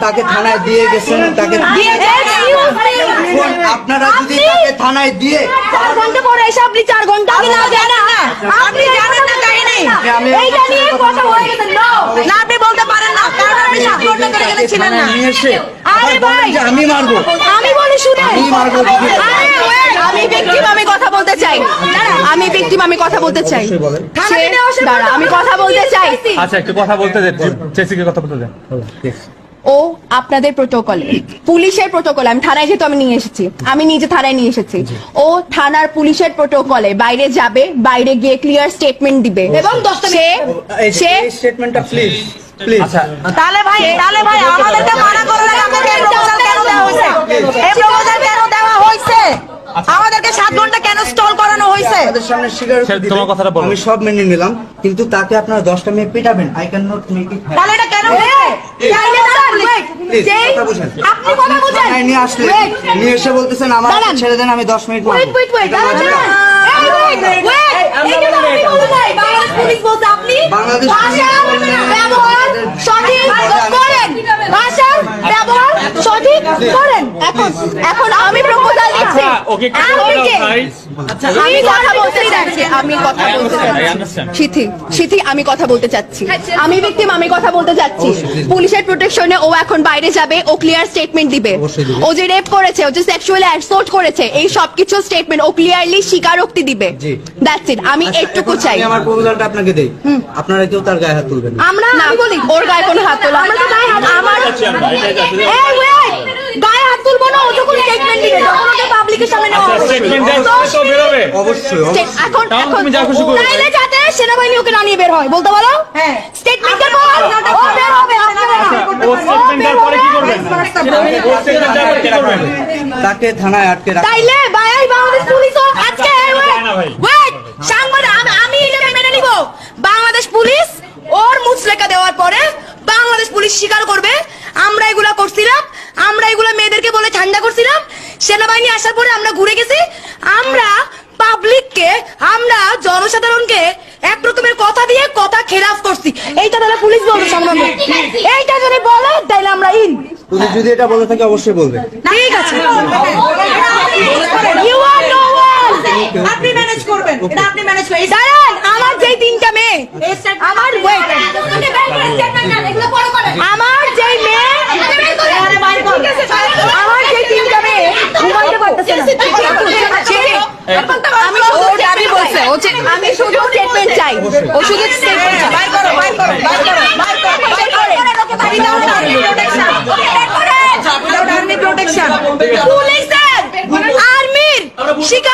তাকে থানায় দিয়ে গেছেন তাকে আপনারা যদি তাকে থানায় দিয়ে চার ঘণ্টা পরে এসে আপনি চার ঘণ্টা আগে না জানেন না। আপনি জানেন না কাহিনী। আমি- এইটা নিয়ে কথা গেছে না। আপনি বলতে পারেন না। কারণ আপনি সাত ঘণ্টা ধরে গেছিলেন না। নিয়ে এসে আরে ভাই। আমি মারবো। আমি বলি শুনে আমি মারবো আরে আমি আমি কথা বলতে চাই। আমি ভিকটিম আমি কথা বলতে চাই। দাঁড়া আমি কথা বলতে চাই। আচ্ছা একটু কথা বলতে দে চেসিকে কথা বলতে দে ও আপনাদের প্রোটোকলে পুলিশের প্রোটোকলে আমি থানায় যেহেতু আমি নিয়ে এসেছি আমি নিজে থানায় নিয়ে এসেছি ও থানার পুলিশের প্রোটোকলে বাইরে যাবে বাইরে গিয়ে ক্লিয়ার স্টেটমেন্ট দিবে। এবং সে সে স্টেটমেন্টটা প্লিজ প্লিজ আচ্ছা। তাহলে ভাই তাহলে ভাই আমাদেরকে মানা করে লাগে আমাদের এই প্রপোজাল কেন দেওয়া হয়েছে এই প্রপোজাল কেন দেওয়া হয়েছে আমাদেরকে সাত ঘণ্টা কেন স্টল করানো হয়েছে তাদের সামনে স্বীকার সে, তোমার কথাটা বলো। আমি সব মেনে নিলাম কিন্তু তাকে আপনারা দশটা মেয়ে পিটাবেন। I can not make it তাহলে এটা কেন আপনি কথা বুঝেন। নিয়ে আসলে নিয়ে এসে বলতেছেন আমার ছেড়ে দেন আমি দশ মিনিট বাংলাদেশ বলেন না। ব্যবহার সঠিক করেন। ভাষা ব্যবহার সঠিক। করেন। এখন এখন আমি প্রপোজাল দিচ্ছি আচ্ছা, ওকে আমি কথা বলতে চাচ্ছি আমি কথা বলতে চাচ্ছি। সিথি সিথি আমি কথা বলতে চাচ্ছি। আমি ভিকটিম আমি কথা বলতে চাচ্ছি। পুলিশের প্রোটেকশনে ও এখন বাইরে যাবে ও ক্লিয়ার স্টেটমেন্ট দিবে। ও যে রেপ করেছে ও যে সেক্সুয়াল অ্যাসল্ট করেছে এই সবকিছু স্টেটমেন্ট ও ক্লিয়ারলি স্বীকারোক্তি দিবে। জি। দ্যাটস ইট আমি আচ্ছা, একটুকু চাই। আমি আমার প্রপোজালটা আপনাকে দেই। আপনারা কেউ তার গায়ে হাত তুলবেন আমরা আমি বলি ওর গায়ে কোনো হাত তোলা আমরা তো গায়ে হাত আমার এই wait! গায়ে হাত তুলবো না ও যখন স্টেটমেন্ট দিবে তখন সামনে নেওয়া হবে। অবশ্যই। এখন এখন। তাইলে যাতে সেনাবাহিনী ওকে না নিয়ে বের হয় বলতে বলো হ্যাঁ। স্টেটমেন্টের পর ও বের হবে তাকে থানায় আটকে রাখ। তাইলে বাংলাদেশ পুলিশ ও আজকে যায় ওয়েট সাংবাদিক আমি আমি এটা মেনে নিব। বাংলাদেশ পুলিশ ওর মুচলেকা দেওয়ার পরে বাংলাদেশ পুলিশ স্বীকার করবে আমরা এগুলা করছিলাম আমরা এগুলা মেয়েদেরকে বলে ঠান্ডা করছিলাম সেনাবাহিনী আসার পরে আমরা ঘুরে গেছি আমরা পাবলিককে আমরা জনসাধারণকে এক রকমের কথা দিয়ে কথা খেলাফ করছি এইটা তাহলে পুলিশ বলবে সামনে এইটা যদি বলে তাইলে আমরা ইন পুলিশ যদি এটা বলে থাকে অবশ্যই বলবে ঠিক আছে ইউ আর নো ওয়ান আপনি ম্যানেজ করবেন এটা আপনি ম্যানেজ করবেন দাঁড়ান আমার যেই তিনটা মেয়ে আমার ওয়েট আমার যেই মেয়ে আমার যেই তিনটা মেয়ে ঘুমাইতে পারতেছে না আমি শুধু দাবি বলছে ও যে আমি শুধু স্টেটমেন্ট চাই। ও শুধু স্টেটমেন্ট চাই। বাই করো বাই করো বাই করো বাই করো বাই করো। Without army protection without army protection police আর্মির শিকার